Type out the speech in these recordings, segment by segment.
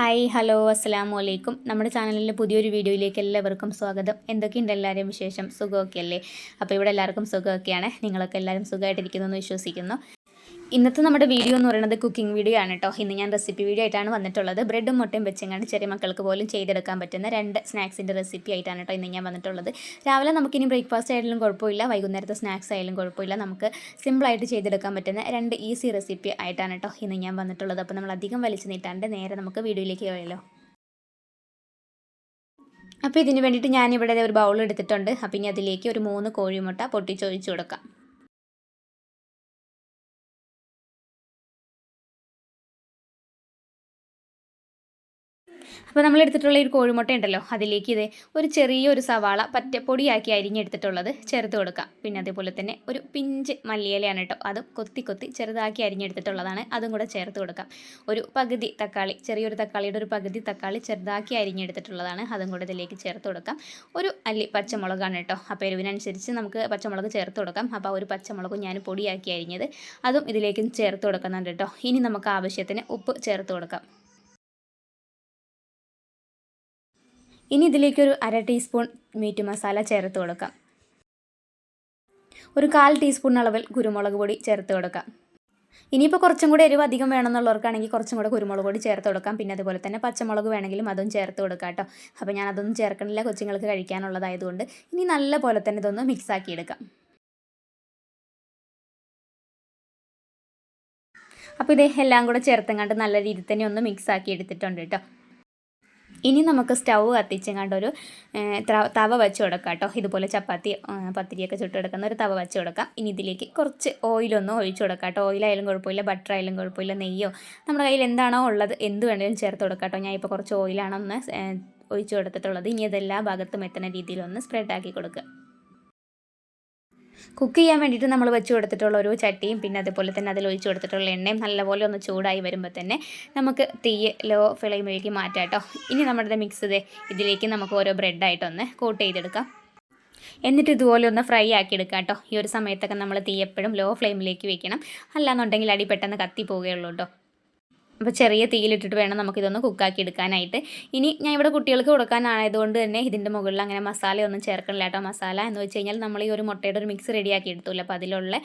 Hi hello അസ്സാം വലൈക്കും നമ്മുടെ ചാനലിലെ പുതിയൊരു വീഡിയോയിലേക്ക് എല്ലാവർക്കും സ്വാഗതം. എന്തൊക്കെയുണ്ട് എല്ലാവരും വിശേഷം? സുഖമൊക്കെ അല്ലേ അപ്പോൾ ഇവിടെ എല്ലാവർക്കും സുഖമൊക്കെയാണ്. നിങ്ങളൊക്കെ എല്ലാവരും സുഖമായിട്ടിരിക്കുന്നു എന്ന് വിശ്വസിക്കുന്നു. ഇന്നത്തെ നമ്മുടെ വീഡിയോ എന്ന് പറയുന്നത് കുക്കിംഗ് വീഡിയോ ആണ് കേട്ടോ ഇന്ന് ഞാൻ റെസിപ്പി വീഡിയോ ആയിട്ടാണ് വന്നിട്ടുള്ളത്. ബ്രെഡും മുട്ടയും വെച്ചെങ്ങാണ്ട് ചെറിയ മക്കൾക്ക് പോലും ചെയ്തെടുക്കാൻ പറ്റുന്ന രണ്ട് സ്നാക്സിന്റെ റെസിപ്പി ആയിട്ടാണ് കേട്ടോ ഇന്ന് ഞാൻ വന്നിട്ടുള്ളത്. രാവിലെ നമുക്കിനി ബ്രേക്ക്ഫാസ്റ്റ് ആയാലും കുഴപ്പമില്ല. വൈകുന്നേരത്തെ സ്നാക്സ് ആയാലും കുഴപ്പമില്ല. നമുക്ക് സിമ്പിളായിട്ട് ചെയ്തെടുക്കാൻ പറ്റുന്ന രണ്ട് ഈസി റെസിപ്പി ആയിട്ടാണ് കേട്ടോ ഇന്ന് ഞാൻ വന്നിട്ടുള്ളത്. അപ്പോൾ നമ്മൾ അധികം വലിച്ചു നീട്ടാണ്ട് നേരെ നമുക്ക് വീഡിയോയിലേക്ക് പോയല്ലോ അപ്പോൾ ഇതിന് വേണ്ടിയിട്ട് ഞാനിവിടെ ഒരു ബൗൾ എടുത്തിട്ടുണ്ട്. അപ്പം ഇനി അതിലേക്ക് ഒരു മൂന്ന് കോഴിമുട്ട പൊട്ടിച്ചൊഴിച്ച് കൊടുക്കാം. അപ്പോൾ നമ്മൾ എടുത്തിട്ടുള്ള ഒരു കോഴിമുട്ട ഉണ്ടല്ലോ അതിലേക്ക് ഇത് ഒരു ചെറിയൊരു സവാള പറ്റപ്പൊടിയാക്കി അരിഞ്ഞെടുത്തിട്ടുള്ളത് ചേർത്ത് കൊടുക്കുക പിന്നെ അതേപോലെ തന്നെ ഒരു പിഞ്ച് മല്ലിയിലയാണ് കേട്ടോ അതും കൊത്തി കൊത്തി ചെറുതാക്കി അരിഞ്ഞെടുത്തിട്ടുള്ളതാണ് അതും കൂടെ ചേർത്ത് കൊടുക്കാം. ഒരു പകുതി തക്കാളി ചെറിയൊരു തക്കാളിയുടെ ഒരു പകുതി തക്കാളി ചെറുതാക്കി അരിഞ്ഞെടുത്തിട്ടുള്ളതാണ് അതും കൂടെ ഇതിലേക്ക് ചേർത്ത് കൊടുക്കാം. ഒരു അല്ലി പച്ചമുളകാണ് കേട്ടോ അപ്പോൾ എരിവിനനുസരിച്ച് നമുക്ക് പച്ചമുളക് ചേർത്ത് കൊടുക്കാം. അപ്പോൾ ഒരു പച്ചമുളക് ഞാൻ പൊടിയാക്കി അരിഞ്ഞത് അതും ഇതിലേക്ക് ചേർത്ത് കൊടുക്കുന്നുണ്ട് കേട്ടോ. ഇനി നമുക്ക് ആവശ്യത്തിന് ഉപ്പ് ചേർത്ത് കൊടുക്കാം. ഇനി ഇതിലേക്കൊരു അര ടീസ്പൂൺ മീറ്റ് മസാല ചേർത്ത് കൊടുക്കാം. ഒരു കാൽ ടീസ്പൂൺ അളവിൽ കുരുമുളക് പൊടി ചേർത്ത് കൊടുക്കാം. ഇനിയിപ്പോൾ കുറച്ചും കൂടി എരിവ് അധികം വേണമെന്നുള്ളവർക്കാണെങ്കിൽ കുറച്ചും കൂടെ കുരുമുളക് പൊടി ചേർത്ത് കൊടുക്കാം. പിന്നെ അതുപോലെ തന്നെ പച്ചമുളക് വേണമെങ്കിലും അതും ചേർത്ത് കൊടുക്കാം കേട്ടോ. അപ്പോൾ ഞാൻ അതൊന്നും ചേർക്കണില്ല കൊച്ചുങ്ങൾക്ക് കഴിക്കാനുള്ളതായതുകൊണ്ട്. ഇനി നല്ല പോലെ തന്നെ ഇതൊന്ന് മിക്സ് എടുക്കാം. അപ്പോൾ ഇത് എല്ലാം കൂടെ ചേർത്തങ്ങാണ്ട് നല്ല രീതിയിൽ തന്നെ ഒന്ന് മിക്സ് ആക്കി എടുത്തിട്ടുണ്ട് കേട്ടോ. ഇനി നമുക്ക് സ്റ്റൗ കത്തിച്ചെങ്ങാണ്ടൊരു തവ വെച്ച് കൊടുക്കാം കേട്ടോ. ഇതുപോലെ ചപ്പാത്തി പത്തിരിയൊക്കെ ചുട്ടെടുക്കുന്ന ഒരു തവ വെച്ച് കൊടുക്കാം. ഇനി ഇതിലേക്ക് കുറച്ച് ഓയിലൊന്നും ഒഴിച്ചു കൊടുക്കാം കേട്ടോ. ഓയിലായാലും കുഴപ്പമില്ല ബട്ടർ ആയാലും കുഴപ്പമില്ല നെയ്യോ നമ്മുടെ കയ്യിൽ എന്താണോ ഉള്ളത് എന്ത് വേണമെങ്കിലും ചേർത്ത് കൊടുക്കാം കേട്ടോ. ഞാൻ ഇപ്പോൾ കുറച്ച് ഓയിലാണൊന്ന് ഒഴിച്ചു കൊടുത്തിട്ടുള്ളത്. ഇനി അതെല്ലാ ഭാഗത്തും എത്തുന്ന രീതിയിലൊന്ന് സ്പ്രെഡ് ആക്കി കൊടുക്കുക. കുക്ക് ചെയ്യാൻ വേണ്ടിയിട്ട് നമ്മൾ വെച്ച് കൊടുത്തിട്ടുള്ള ഒരു ചട്ടിയും പിന്നെ അതുപോലെ തന്നെ അതിൽ ഒഴിച്ച് കൊടുത്തിട്ടുള്ള എണ്ണയും നല്ലപോലെ ഒന്ന് ചൂടായി വരുമ്പോൾ തന്നെ നമുക്ക് തീ ലോ ഫ്ലെയിമിലേക്ക് മാറ്റാം കേട്ടോ. ഇനി നമ്മുടെ മിക്സ് ഇത് ഇതിലേക്ക് നമുക്ക് ഓരോ ബ്രെഡായിട്ടൊന്ന് കോട്ട് ചെയ്തെടുക്കാം. എന്നിട്ട് ഇതുപോലെ ഒന്ന് ഫ്രൈ ആക്കി എടുക്കാം കേട്ടോ. ഈ ഒരു സമയത്തൊക്കെ നമ്മൾ തീ എപ്പോഴും ലോ ഫ്ലെയിമിലേക്ക് വെക്കണം. അല്ലാന്നുണ്ടെങ്കിൽ അടി പെട്ടെന്ന് കത്തി പോവുകയുള്ളൂ കേട്ടോ. അപ്പോൾ ചെറിയ തീയിലിട്ടിട്ട് വേണം നമുക്കിതൊന്ന് കുക്കാക്കി എടുക്കാനായിട്ട് ഇനി ഞാൻ ഇവിടെ കുട്ടികൾക്ക് കൊടുക്കാനായതുകൊണ്ട് തന്നെ ഇതിന്റെ മുകളിൽ അങ്ങനെ മസാലയൊന്നും ചേർക്കണില്ല കേട്ടോ. മസാല എന്ന് വെച്ച് കഴിഞ്ഞാൽ നമ്മൾ ഈ ഒരു മുട്ടയുടെ ഒരു മിക്സ് റെഡിയാക്കി എടുത്തില്ല? അപ്പോൾ അതിലുള്ള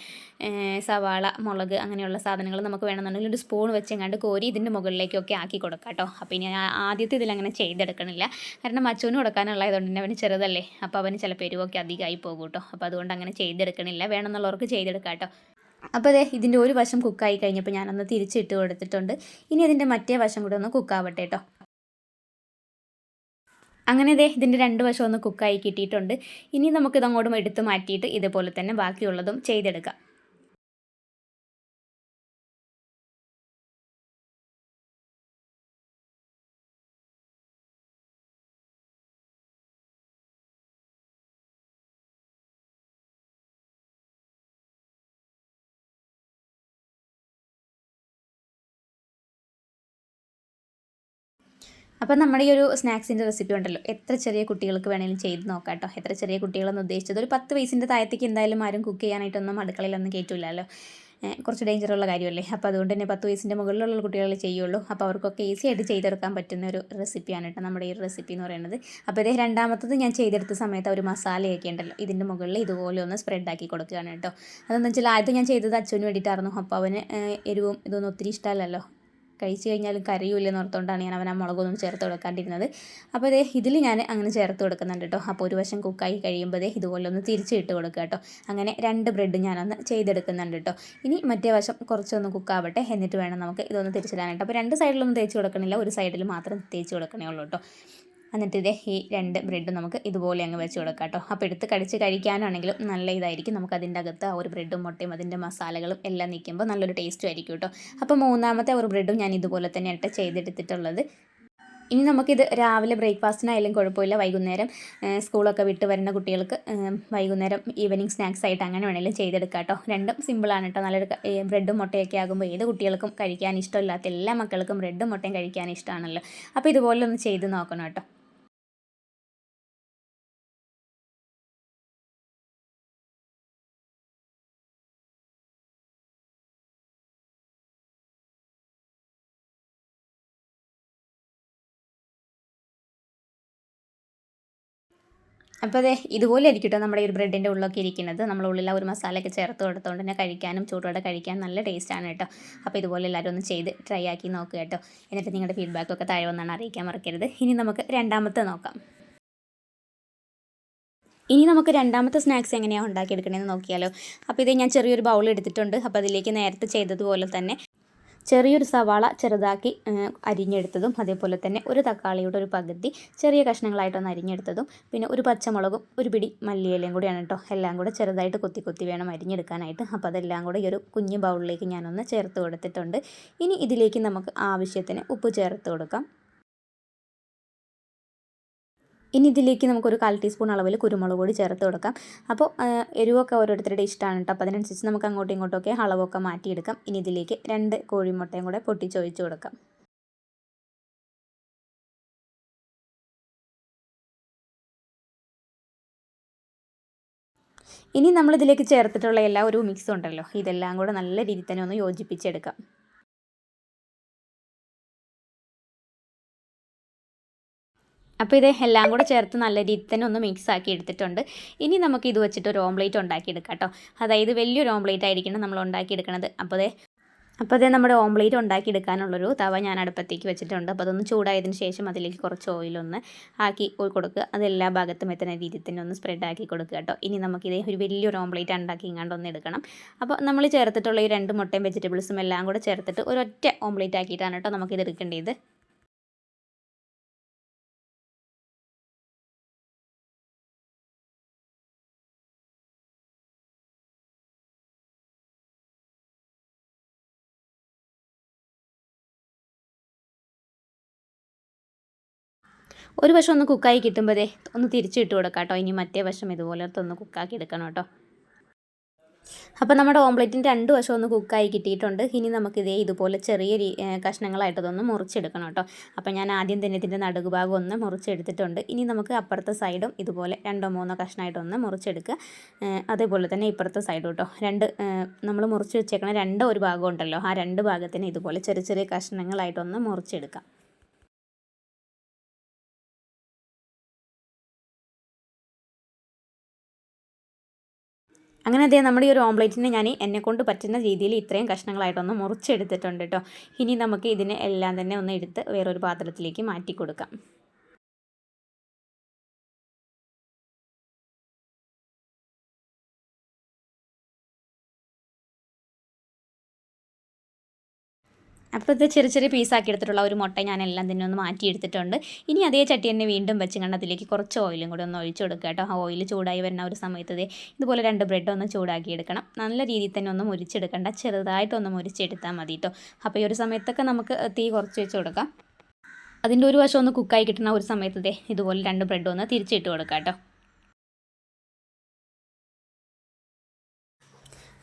സവാള മുളക് അങ്ങനെയുള്ള സാധനങ്ങൾ നമുക്ക് വേണമെന്നുണ്ടെങ്കിൽ ഒരു സ്പൂൺ വെച്ചെങ്ങാണ്ട് കോരി ഇതിന്റെ മുകളിലേക്കൊക്കെ ആക്കി കൊടുക്കാം കേട്ടോ. അപ്പോൾ ഇനി ആദ്യത്തെ ഇതിലങ്ങനെ ചെയ്തെടുക്കണില്ല. കാരണം അച്ചുവിന് കൊടുക്കാനുള്ളതുകൊണ്ട് തന്നെ അവന് ചെറുതല്ലേ? അപ്പോൾ അവന് ചിലപ്പോൾ എരിവൊക്കെ അധികമായി പോകും കേട്ടോ. അപ്പോൾ അതുകൊണ്ട് അങ്ങനെ ചെയ്തെടുക്കണില്ല. വേണമെന്നുള്ളവർക്ക് ചെയ്തെടുക്കാം കേട്ടോ. അപ്പോൾ അതെ ഇതിന്റെ ഒരു വശം കുക്കായി കഴിഞ്ഞപ്പോൾ ഞാനൊന്ന് തിരിച്ചിട്ട് കൊടുത്തിട്ടുണ്ട്. ഇനി അതിന്റെ മറ്റേ വശം കൂടെ ഒന്ന് കുക്കാവട്ടെ കേട്ടോ അങ്ങനെ ദേ ഇതിന്റെ രണ്ട് വശം ഒന്ന് കുക്കായി കിട്ടിയിട്ടുണ്ട്. ഇനി നമുക്കിത് അങ്ങോട്ടും എടുത്ത് മാറ്റിയിട്ട് ഇതുപോലെ തന്നെ ബാക്കിയുള്ളതും ചെയ്തെടുക്കാം. അപ്പോൾ നമ്മുടെ ഈ ഒരു സ്നാക്സിന്റെ റെസിപ്പി ഉണ്ടല്ലോ. എത്ര ചെറിയ കുട്ടികൾക്ക് വേണമെങ്കിലും ചെയ്ത് നോക്കാം കേട്ടോ എത്ര ചെറിയ കുട്ടികളെന്ന് ഉദ്ദേശിച്ചത്. ഒരു പത്ത് വയസ്സിന്റെ താഴത്തേക്ക് എന്തായാലും ആരും കുക്ക് ചെയ്യാനായിട്ടൊന്നും അടുക്കളയിലൊന്നും കയറ്റില്ലല്ലോ കുറച്ച് ഡേഞ്ചറുള്ള കാര്യമല്ലേ? അപ്പോൾ അതുകൊണ്ട് തന്നെ പത്ത് വയസ്സിന്റെ മുകളിലുള്ള കുട്ടികൾ ചെയ്യുള്ളൂ. അപ്പോൾ അവർക്കൊക്കെ ഈസി ആയിട്ട് ചെയ്തെടുക്കാൻ പറ്റുന്ന ഒരു റെസിപ്പിയാണ് കേട്ടോ നമ്മുടെ ഈ റെസിപ്പി എന്ന് പറയുന്നത്. അപ്പോൾ ഇതേ രണ്ടാമത്തത് ഞാൻ ചെയ്തെടുത്ത സമയത്ത് ഒരു മസാലയൊക്കെ ഉണ്ടല്ലോ. ഇതിന്റെ മുകളിൽ ഇതുപോലെ ഒന്ന് സ്പ്രെഡ് ആക്കി കൊടുക്കുകയാണ് കേട്ടോ അതെന്ന് വെച്ചാൽ ആദ്യം ഞാൻ ചെയ്തത് അച്ഛന് വേണ്ടിയിട്ടായിരുന്നു. അപ്പോൾ അവന് എരിവും ഇതൊന്നും ഒത്തിരി ഇഷ്ടമല്ലല്ലോ. കഴിച്ച് കഴിഞ്ഞാലും കരയൂല്ലെന്ന് ഓർത്തുകൊണ്ടാണ് ഞാൻ അവൻ ആ മുളകൊന്നും ചേർത്ത് കൊടുക്കാണ്ടിരുന്നത്. അപ്പോൾ അതേ ഇതിൽ ഞാൻ അങ്ങനെ ചേർത്ത് കൊടുക്കുന്നുണ്ട് കേട്ടോ. അപ്പോൾ ഒരു വശം കുക്കായി കഴിയുമ്പോൾ ഇതേ ഇതുപോലെ ഒന്ന് തിരിച്ചിട്ട് കൊടുക്കുക കേട്ടോ. അങ്ങനെ രണ്ട് ബ്രെഡ് ഞാനൊന്ന് ചെയ്തെടുക്കുന്നുണ്ട് കേട്ടോ. ഇനി മറ്റേ വശം കുറച്ചൊന്ന് കുക്കാവട്ടെ. എന്നിട്ട് വേണം നമുക്ക് ഇതൊന്ന് തിരിച്ചിടാനായിട്ട്. അപ്പോൾ രണ്ട് സൈഡിലൊന്നും തേച്ച് കൊടുക്കണില്ല. ഒരു സൈഡിൽ മാത്രം തേച്ച് കൊടുക്കണേ ഉള്ളൂ കേട്ടോ. എന്നിട്ട് ഇതേ ഈ രണ്ട് ബ്രെഡ് നമുക്ക് ഇതുപോലെ അങ്ങ് വെച്ച് കൊടുക്കാം കേട്ടോ അപ്പോൾ എടുത്ത് കടിച്ച് കഴിക്കാനാണെങ്കിലും നല്ല ഇതായിരിക്കും. നമുക്ക് അതിന്റെ അകത്ത് ആ ഒരു ബ്രെഡും മുട്ടയും അതിന്റെ മസാലകളും എല്ലാം നിൽക്കുമ്പോൾ നല്ലൊരു ടേസ്റ്റും ആയിരിക്കും കേട്ടോ അപ്പോൾ മൂന്നാമത്തെ ഒരു ബ്രെഡും ഞാൻ ഇതുപോലെ തന്നെയായിട്ട് ചെയ്തെടുത്തിട്ടുള്ളത്. ഇനി നമുക്കിത് രാവിലെ ബ്രേക്ക്ഫാസ്റ്റിനായാലും കുഴപ്പമില്ല. വൈകുന്നേരം സ്കൂളൊക്കെ വിട്ട് വരുന്ന കുട്ടികൾക്ക് വൈകുന്നേരം ഈവനിങ് സ്നാക്സ് ആയിട്ട് അങ്ങനെ വേണമെങ്കിലും ചെയ്തെടുക്കാം കേട്ടോ രണ്ടും സിമ്പിളാണ് കേട്ടോ നല്ലൊരു ബ്രെഡും മുട്ടയൊക്കെ ആകുമ്പോൾ ഏത് കുട്ടികൾക്കും കഴിക്കാൻ ഇഷ്ടമില്ലാത്ത എല്ലാ മക്കൾക്കും ബ്രെഡും മുട്ടയും കഴിക്കാൻ ഇഷ്ടമാണല്ലോ. അപ്പോൾ ഇതുപോലെ ഒന്ന് ചെയ്ത് നോക്കണം കേട്ടോ അപ്പോൾ അതെ ഇതുപോലെ ആയിരിക്കും നമ്മുടെ ഈ ഒരു ബ്രെഡിന്റെ ഉള്ളൊക്കെ ഇരിക്കുന്നത്. നമ്മൾ ഉള്ളിൽ ഒരു മസാലയൊക്കെ ചേർത്ത് കൊടുത്തുകൊണ്ട് തന്നെ കഴിക്കാനും ചൂടോടെ കഴിക്കാൻ നല്ല ടേസ്റ്റാണ് കേട്ടോ. അപ്പോൾ ഇതുപോലെ എല്ലാവരും ഒന്ന് ചെയ്ത് ട്രൈ ആക്കി നോക്കുക കേട്ടോ. എന്നിട്ട് നിങ്ങളുടെ ഫീഡ്ബാക്കൊക്കെ താഴെ വന്നാണ് അറിയിക്കാൻ മറക്കരുത്. ഇനി നമുക്ക് രണ്ടാമത്തെ നോക്കാം. ഇനി നമുക്ക് രണ്ടാമത്തെ സ്നാക്സ് എങ്ങനെയാണ് ഉണ്ടാക്കിയെടുക്കണമെന്ന് നോക്കിയാലോ. അപ്പോൾ ഇത് ഞാൻ ചെറിയൊരു ബൗൾ എടുത്തിട്ടുണ്ട്. അപ്പോൾ അതിലേക്ക് നേരത്തെ ചെയ്തതുപോലെ തന്നെ ചെറിയൊരു സവാള ചെറുതാക്കി അരിഞ്ഞെടുത്തതും അതേപോലെ തന്നെ ഒരു തക്കാളിയുടെ ഒരു പകുതി ചെറിയ കഷ്ണങ്ങളായിട്ടൊന്ന് അരിഞ്ഞെടുത്തതും പിന്നെ ഒരു പച്ചമുളകും ഒരു പിടി മല്ലിയിലയും കൂടിയാണ് കേട്ടോ. എല്ലാം കൂടെ ചെറുതായിട്ട് കൊത്തി കൊത്തി വേണം അരിഞ്ഞെടുക്കാനായിട്ട്. അപ്പോൾ അതെല്ലാം കൂടെ ഈ ഒരു കുഞ്ഞു ബൗളിലേക്ക് ഞാനൊന്ന് ചേർത്ത് കൊടുത്തിട്ടുണ്ട്. ഇനി ഇതിലേക്ക് നമുക്ക് ആവശ്യത്തിന് ഉപ്പ് ചേർത്ത് കൊടുക്കാം. ഇനി ഇതിലേക്ക് നമുക്കൊരു കാൽ ടീസ്പൂൺ അളവിൽ കുരുമുളക് പൊടി ചേർത്ത് കൊടുക്കാം. അപ്പോൾ എരിവൊക്കെ ഓരോരുത്തരുടെ ഇഷ്ടമാണ് കേട്ടോ. അപ്പോൾ അതിനനുസരിച്ച് നമുക്ക് അങ്ങോട്ടും ഇങ്ങോട്ടൊക്കെ അളവൊക്കെ മാറ്റിയെടുക്കാം. ഇനി ഇതിലേക്ക് രണ്ട് കോഴിമുട്ടയും കൂടെ പൊട്ടിച്ചൊഴിച്ച് കൊടുക്കാം. ഇനി നമ്മളിതിലേക്ക് ചേർത്തിട്ടുള്ള എല്ലാ ഒരു മിക്സ് ഉണ്ടല്ലോ. ഇതെല്ലാം കൂടെ നല്ല രീതിയിൽ തന്നെ ഒന്ന് യോജിപ്പിച്ചെടുക്കാം. അപ്പോൾ ഇത് എല്ലാം കൂടെ ചേർത്ത് നല്ല രീതിയിൽ തന്നെ ഒന്ന് മിക്സ് ആക്കി എടുത്തിട്ടുണ്ട്. ഇനി നമുക്ക് ഇത് വെച്ചിട്ട് ഒരു ഓംലേറ്റ് ഉണ്ടാക്കിയെടുക്കാം കേട്ടോ. അതായത് വലിയൊരു ഓംലേറ്റ് ആയിരിക്കണം നമ്മൾ ഉണ്ടാക്കിയെടുക്കണത്. അപ്പോൾ അതേ അപ്പോൾ അതേ നമ്മുടെ ഓംലേറ്റ് ഉണ്ടാക്കിയെടുക്കാനുള്ളൊരു തവ ഞാൻ അടുപ്പത്തേക്ക് വെച്ചിട്ടുണ്ട്. അപ്പോൾ അതൊന്ന് ചൂടായതിന് ശേഷം അതിലേക്ക് കുറച്ച് ഓയിലൊന്ന് ആക്കി കൊടുക്കുക. അതെല്ലാ ഭാഗത്തും എത്തുന്ന രീതിയിൽ തന്നെ ഒന്ന് സ്പ്രെഡ് ആക്കി കൊടുക്കുക കേട്ടോ. ഇനി നമുക്കിതേ ഒരു വലിയൊരു ഓംലേറ്റ് ഉണ്ടാക്കി ഇങ്ങാണ്ട് ഒന്ന് എടുക്കണം. അപ്പോൾ നമ്മൾ ചേർത്തിട്ടുള്ള ഈ രണ്ട് മുട്ടയും വെജിറ്റബിൾസും എല്ലാം കൂടെ ചേർത്തിട്ട് ഒരൊറ്റ ഓംലേറ്റ് ആക്കിയിട്ടാണ് കേട്ടോ നമുക്കിത് എടുക്കേണ്ടത്. ഒരു വശം ഒന്ന് കുക്കായി കിട്ടുമ്പോഴേ ഒന്ന് തിരിച്ചിട്ട് കൊടുക്കാം കേട്ടോ ഇനി മറ്റേ വശം ഇതുപോലത്തെ ഒന്ന് കുക്കാക്കി എടുക്കണം കേട്ടോ. അപ്പോൾ നമ്മുടെ ഓംപ്ലേറ്റിന്റെ രണ്ട് വശം ഒന്ന് കുക്കായി കിട്ടിയിട്ടുണ്ട്. ഇനി നമുക്കിതേ ഇതുപോലെ ചെറിയ കഷ്ണങ്ങളായിട്ടതൊന്ന് മുറിച്ചെടുക്കണം കേട്ടോ. അപ്പോൾ ഞാൻ ആദ്യം തന്നെ ഇതിന്റെ നടുകുഭാഗം ഒന്ന് മുറിച്ചെടുത്തിട്ടുണ്ട്. ഇനി നമുക്ക് അപ്പുറത്തെ സൈഡും ഇതുപോലെ രണ്ടോ മൂന്നോ കഷ്ണമായിട്ടൊന്ന് മുറിച്ചെടുക്കുക അതേപോലെ തന്നെ ഇപ്പുറത്തെ സൈഡും കേട്ടോ. രണ്ട് നമ്മൾ മുറിച്ച് വെച്ചേക്കണ രണ്ടോ ഒരു ഭാഗം ഉണ്ടല്ലോ. ആ രണ്ട് ഭാഗത്തിന് ഇതുപോലെ ചെറിയ ചെറിയ കഷ്ണങ്ങളായിട്ടൊന്ന് മുറിച്ചെടുക്കാം. അങ്ങനെ അതേ നമ്മുടെ ഈ ഒരു ഓംപ്ലേറ്റിനെ ഞാൻ എന്നെ കൊണ്ട് പറ്റുന്ന രീതിയിൽ ഇത്രയും കഷ്ണങ്ങളായിട്ടൊന്ന് മുറിച്ചെടുത്തിട്ടുണ്ട് കേട്ടോ ഇനി നമുക്ക് ഇതിനെ എല്ലാം തന്നെ ഒന്ന് എടുത്ത് വേറൊരു പാത്രത്തിലേക്ക് മാറ്റി കൊടുക്കാം. അപ്പോൾ ഇത് ചെറിയ ചെറിയ പീസാക്കി എടുത്തിട്ടുള്ള ഒരു മുട്ട ഞാൻ എല്ലാം തന്നെ ഒന്ന് മാറ്റി എടുത്തിട്ടുണ്ട് ഇനി അതേ ചട്ടി തന്നെ വീണ്ടും വെച്ച് കണ്ട് അതിലേക്ക് കുറച്ച് ഓയിലും കൂടി ഒന്ന് ഒഴിച്ചു കൊടുക്കുക കേട്ടോ. ആ ഓയിൽ ചൂടായി വരുന്ന ഒരു സമയത്ത് ഇതുപോലെ രണ്ട് ബ്രെഡ് ഒന്ന് ചൂടാക്കി എടുക്കണം. നല്ല രീതിയിൽ തന്നെ ഒന്ന് മുരിച്ചെടുക്കണ്ട. ചെറുതായിട്ടൊന്ന് മുരിച്ചെടുത്താൽ മതി കേട്ടോ. അപ്പോൾ ഈ ഒരു സമയത്തൊക്കെ നമുക്ക് തീ കുറച്ച് വെച്ച് കൊടുക്കാം. അതിന്റെ ഒരു വശം ഒന്ന് കുക്കായി കിട്ടുന്ന ഒരു സമയത്ത് ഇതുപോലെ രണ്ട് ബ്രെഡ് ഒന്ന് തിരിച്ചിട്ട് കൊടുക്കാം കേട്ടോ.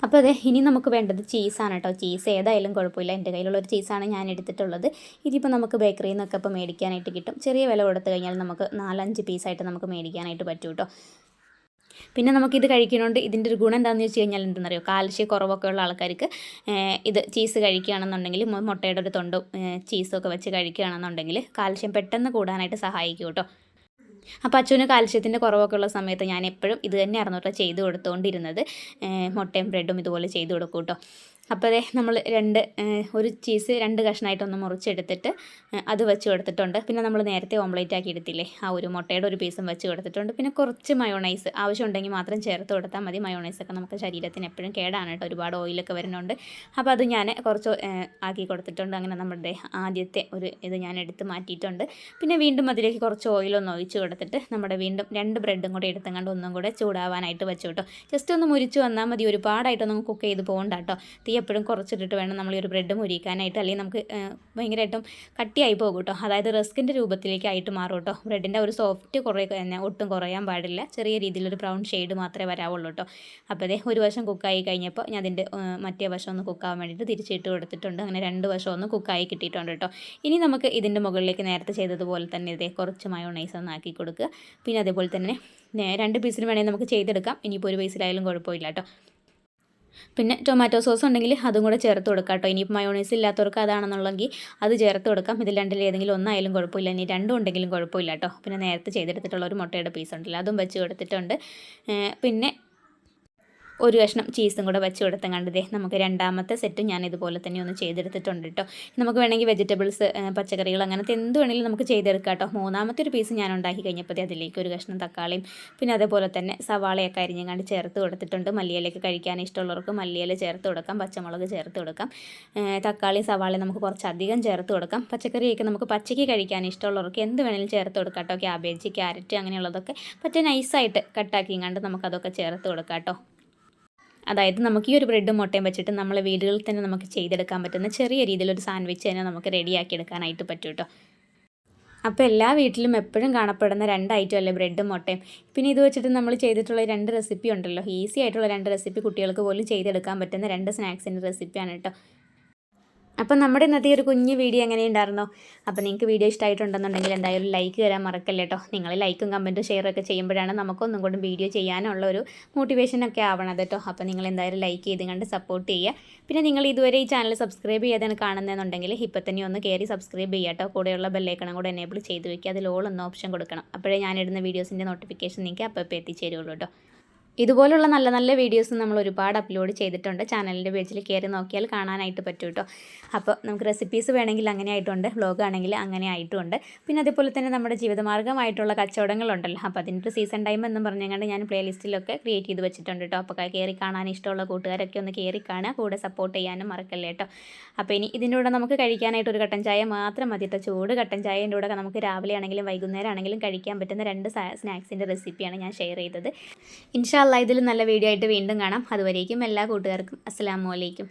അപ്പോൾ അതെ ഇനി നമുക്ക് വേണ്ടത് ചീസാണ് കേട്ടോ. ചീസ് ഏതായാലും കുഴപ്പമില്ല. എന്റെ കയ്യിലുള്ളൊരു ചീസാണ് ഞാൻ എടുത്തിട്ടുള്ളത്. ഇതിപ്പോൾ നമുക്ക് ബേക്കറിയിൽ നിന്നൊക്കെ ഇപ്പോൾ മേടിക്കാനായിട്ട് കിട്ടും. ചെറിയ വില കൊടുത്തു കഴിഞ്ഞാൽ നമുക്ക് നാലഞ്ച് പീസായിട്ട് നമുക്ക് മേടിക്കാനായിട്ട് പറ്റും കേട്ടോ. പിന്നെ നമുക്കിത് കഴിക്കുന്നതുകൊണ്ട് ഇതിന്റെ ഒരു ഗുണം എന്താണെന്ന് വെച്ച് കഴിഞ്ഞാൽ എന്തെന്നറിയോ? കാൽഷ്യ കുറവൊക്കെ ഉള്ള ആൾക്കാർക്ക് ഇത് ചീസ് കഴിക്കുകയാണെന്നുണ്ടെങ്കിൽ മുട്ടയുടെ ഒരു തൊണ്ടും ചീസൊക്കെ വെച്ച് കഴിക്കുകയാണെന്നുണ്ടെങ്കിൽ കാൽഷ്യം പെട്ടെന്ന് കൂടാനായിട്ട് സഹായിക്കും കേട്ടോ. അപ്പോൾ അച്ഛന് കാൽസ്യത്തിന്റെ കുറവൊക്കെ ഉള്ള സമയത്ത് ഞാൻ എപ്പോഴും ഇത് തന്നെയായിരുന്നു കേട്ടോ ചെയ്ത് കൊടുത്തുകൊണ്ടിരുന്നത് മുട്ടയും ബ്രെഡും ഇതുപോലെ ചെയ്ത് കൊടുക്കും കേട്ടോ. അപ്പോൾ അതെ നമ്മൾ രണ്ട് ഒരു ചീസ് രണ്ട് കഷ്ണമായിട്ടൊന്ന് മുറിച്ചെടുത്തിട്ട് അത് വെച്ച് കൊടുത്തിട്ടുണ്ട്. പിന്നെ നമ്മൾ നേരത്തെ ഓംലേറ്റ് ആക്കി എടുത്തില്ലേ ആ ഒരു മുട്ടയുടെ ഒരു പീസും വെച്ച് കൊടുത്തിട്ടുണ്ട്. പിന്നെ കുറച്ച് മയോണൈസ് ആവശ്യമുണ്ടെങ്കിൽ മാത്രം ചേർത്ത് കൊടുത്താൽ മതി. മയോണൈസൊക്കെ നമുക്ക് ശരീരത്തിന് എപ്പോഴും കേടാണ് കേട്ടോ. ഒരുപാട് ഓയിലൊക്കെ വരുന്നുണ്ട്. അപ്പോൾ അത് ഞാൻ കുറച്ച് ആക്കി കൊടുത്തിട്ടുണ്ട്. അങ്ങനെ നമ്മുടെ ആദ്യത്തെ ഒരു ഇത് ഞാൻ എടുത്ത് മാറ്റിയിട്ടുണ്ട്. പിന്നെ വീണ്ടും അതിലേക്ക് കുറച്ച് ഓയിലൊന്ന് ഒഴിച്ച് കൊടുത്തിട്ട് നമ്മുടെ വീണ്ടും രണ്ട് ബ്രെഡും കൂടെ എടുത്തങ്ങാണ്ട് ഒന്നും കൂടെ ചൂടാവാനായിട്ട് വെച്ചു കേട്ടോ. ജസ്റ്റ് ഒന്ന് മുരിച്ച് വന്നാൽ മതി. ഒരുപാടായിട്ടൊന്നും കുക്ക് ചെയ്ത് പോകണ്ട കേട്ടോ. തീ എപ്പോഴും കുറച്ചിട്ടിട്ട് വേണം നമ്മൾ ഈ ഒരു ബ്രെഡ് മുരിക്കാനായിട്ട്. അല്ലെങ്കിൽ നമുക്ക് ഭയങ്കരമായിട്ടും കട്ടിയായി പോകും കേട്ടോ. അതായത് റിസ്കിന്റെ രൂപത്തിലേക്കായിട്ട് മാറും കേട്ടോ. ബ്രെഡിന്റെ ഒരു സോഫ്റ്റ് കുറേ ഒട്ടും കുറയാൻ പാടില്ല. ചെറിയ രീതിയിലൊരു ബ്രൗൺ ഷെയ്ഡ് മാത്രമേ വരാവുള്ളൂ കേട്ടോ. അപ്പോൾ അതേ ഒരു വശം കുക്കായി കഴിഞ്ഞപ്പോൾ ഞാൻ അതിന്റെ മറ്റേ വശം ഒന്ന് കുക്കാവാൻ വേണ്ടിയിട്ട് തിരിച്ചിട്ട് കൊടുത്തിട്ടുണ്ട്. അങ്ങനെ രണ്ട് വശം ഒന്ന് കുക്കായി കിട്ടിയിട്ടുണ്ട് കേട്ടോ. ഇനി നമുക്ക് ഇതിന്റെ മുകളിലേക്ക് നേരത്തെ ചെയ്തതുപോലെ തന്നെ ഇതേ കുറച്ച് മയോണൈസ് ഒന്ന് ആക്കി കൊടുക്കുക. പിന്നെ അതേപോലെ തന്നെ രണ്ട് പീസിന് വേണമെങ്കിൽ നമുക്ക് ചെയ്തെടുക്കാം. ഇനിയിപ്പോൾ ഒരു പീസിലായാലും കുഴപ്പമില്ല കേട്ടോ. പിന്നെ ടൊമാറ്റോ സോസ് ഉണ്ടെങ്കിൽ അതും കൂടെ ചേർത്ത് കൊടുക്കാം കേട്ടോ. ഇനിയിപ്പോൾ മയോണൈസ് ഇല്ലാത്തവർക്ക് അതാണെന്നുള്ളെങ്കിൽ അത് ചേർത്ത് കൊടുക്കാം. ഇതിൽ രണ്ടിൽ ഏതെങ്കിലും ഒന്നായാലും കുഴപ്പമില്ല. ഇനി രണ്ടും ഉണ്ടെങ്കിലും കുഴപ്പമില്ല കേട്ടോ. പിന്നെ നേരത്തെ ചെയ്തെടുത്തിട്ടുള്ള ഒരു മുട്ടയുടെ പീസ് ഉണ്ടല്ലോ. അതും വെച്ച് കൊടുത്തിട്ടുണ്ട്. പിന്നെ ഒരു കഷ്ണം ചീസും കൂടെ വെച്ച് കൊടുത്തും കണ്ടതേ നമുക്ക് രണ്ടാമത്തെ സെറ്റ് ഞാൻ ഇതുപോലെ തന്നെ ഒന്ന് ചെയ്തെടുത്തിട്ടുണ്ട് കേട്ടോ നമുക്ക് വേണമെങ്കിൽ വെജിറ്റബിൾസ് പച്ചക്കറികൾ അങ്ങനത്തെ എന്ത് വേണമെങ്കിലും നമുക്ക് ചെയ്തെടുക്കാം കേട്ടോ മൂന്നാമത്തെ ഒരു പീസ് ഞാൻ ഉണ്ടാക്കി കഴിഞ്ഞപ്പോൾ അതിലേക്ക് ഒരു കഷ്ണം തക്കാളിയും പിന്നെ അതേപോലെ തന്നെ സവാളയൊക്കെ അരിഞ്ഞങ്ങാണ്ട് ചേർത്ത് കൊടുത്തിട്ടുണ്ട്. മല്ലിയിലൊക്കെ കഴിക്കാൻ ഇഷ്ടമുള്ളവർക്ക് മല്ലിയില ചേർത്ത് കൊടുക്കാം പച്ചമുളക് ചേർത്ത് കൊടുക്കാം. തക്കാളി സവാള നമുക്ക് കുറച്ചധികം ചേർത്ത് കൊടുക്കാം. പച്ചക്കറിയൊക്കെ നമുക്ക് പച്ചയ്ക്ക് കഴിക്കാൻ ഇഷ്ടമുള്ളവർക്ക് എന്ത് വേണമെങ്കിലും ചേർത്ത് കൊടുക്കാം കേട്ടോ ക്യാബേജ് ക്യാരറ്റ് അങ്ങനെയുള്ളതൊക്കെ പറ്റ നൈസായിട്ട് കട്ടാക്കിയും കണ്ട് നമുക്കതൊക്കെ ചേർത്ത് കൊടുക്കാം കേട്ടോ അതായത് നമുക്ക് ഈ ഒരു ബ്രെഡും മുട്ടയും വെച്ചിട്ട് നമ്മളെ വീടുകളിൽ തന്നെ നമുക്ക് ചെയ്തെടുക്കാൻ പറ്റുന്ന ചെറിയ രീതിയിലൊരു സാൻഡ്വിച്ച് തന്നെ നമുക്ക് റെഡിയാക്കി എടുക്കാനായിട്ട് പറ്റും കേട്ടോ അപ്പോൾ എല്ലാ വീട്ടിലും എപ്പോഴും കാണപ്പെടുന്ന രണ്ട് ഐറ്റം അല്ലേ ബ്രെഡും മുട്ടയും. പിന്നെ ഇത് വെച്ചിട്ട് നമ്മൾ ചെയ്തിട്ടുള്ള രണ്ട് റെസിപ്പി ഉണ്ടല്ലോ. ഈസി ആയിട്ടുള്ള രണ്ട് റെസിപ്പി കുട്ടികൾക്ക് പോലും ചെയ്തെടുക്കാൻ പറ്റുന്ന രണ്ട് സ്നാക്സിന്റെ റെസിപ്പിയാണ് കേട്ടോ അപ്പം നമ്മുടെ ഇന്നത്തെ ഒരു കുഞ്ഞ് വീഡിയോ എങ്ങനെ ഉണ്ടായിരുന്നോ? അപ്പോൾ നിങ്ങൾക്ക് വീഡിയോ ഇഷ്ടമായിട്ടുണ്ടെന്നുണ്ടെങ്കിൽ എന്തായാലും ലൈക്ക് തരാൻ മറക്കല്ലേ കേട്ടോ നിങ്ങൾ ലൈക്കും കമന്റും ഷെയറും ഒക്കെ ചെയ്യുമ്പോഴാണ് നമുക്കൊന്നും കൂടി വീഡിയോ ചെയ്യാനുള്ള ഒരു മോട്ടിവേഷനൊക്കെ ആവണത് കേട്ടോ അപ്പോൾ നിങ്ങൾ എന്തായാലും ലൈക്ക് ചെയ്ത് കണ്ട് സപ്പോർട്ട് ചെയ്യുക. പിന്നെ നിങ്ങൾ ഇതുവരെ ഈ ചാനൽ സബ്സ്ക്രൈബ് ചെയ്യാതെ കാണുന്നതെന്നുണ്ടെങ്കിൽ ഇപ്പോൾ തന്നെ ഒന്ന് കയറി സബ്സ്ക്രൈബ് ചെയ്യുക കേട്ടോ കൂടെയുള്ള ബെല്ലൈക്കണം കൂടെ എനേബിൾ ചെയ്ത് വയ്ക്കുക അതിൽ ഓൾ ഒന്ന് ഓപ്ഷൻ കൊടുക്കണം. അപ്പോഴേ ഞാനിടുന്ന വീഡിയോസിന്റെ നോട്ടിഫിക്കേഷൻ നിങ്ങൾക്ക് അപ്പോൾ എത്തിച്ചേരുള്ളൂ കേട്ടോ ഇതുപോലുള്ള നല്ല നല്ല വീഡിയോസ് നമ്മൾ ഒരുപാട് അപ്ലോഡ് ചെയ്തിട്ടുണ്ട്. ചാനലിന്റെ പേജിൽ കയറി നോക്കിയാൽ കാണാനായിട്ട് പറ്റും കേട്ടോ അപ്പോൾ നമുക്ക് റെസിപ്പീസ് വേണമെങ്കിൽ അങ്ങനെ ആയിട്ടുണ്ട്. വ്ലോഗ് ആണെങ്കിൽ അങ്ങനെ ആയിട്ടുമുണ്ട് പിന്നെ അതുപോലെ തന്നെ നമ്മുടെ ജീവിതമാർഗമായിട്ടുള്ള കച്ചവടങ്ങളുണ്ടല്ലോ അപ്പോൾ അതിന്റെ സീസൺ ടൈം എന്നും പറഞ്ഞുകൊണ്ട് ഞാൻ പ്ലേലിസ്റ്റിലൊക്കെ ക്രിയേറ്റ് ചെയ്ത് വെച്ചിട്ടുണ്ട് കേട്ടോ അപ്പോൾ കയറി കാണാൻ ഇഷ്ടമുള്ള കൂട്ടുകാരൊക്കെ ഒന്ന് കയറി കാണുക. കൂടെ സപ്പോർട്ട് ചെയ്യാനും മറക്കല്ലേ കേട്ടോ അപ്പോൾ ഇനി ഇതിന്റെ നമുക്ക് കഴിക്കാനായിട്ട് ഒരു കട്ടൻ ചായ മാത്രം മതി കേട്ടോ ചൂട് കട്ടൻ ചായന്റെ കൂടെ നമുക്ക് രാവിലെ ആണെങ്കിലും വൈകുന്നേരം ആണെങ്കിലും കഴിക്കാൻ പറ്റുന്ന രണ്ട് സ്നാക്സിന്റെ റെസിപ്പിയാണ് ഞാൻ ഷെയർ ചെയ്തത്. ഇൻഷാല്ല ഇതിൽ നല്ല വീഡിയോ ആയിട്ട് വീണ്ടും കാണാം. അതുവരേക്കും എല്ലാ കൂട്ടുകാർക്കും. അസ്സലാമു അലൈക്കും.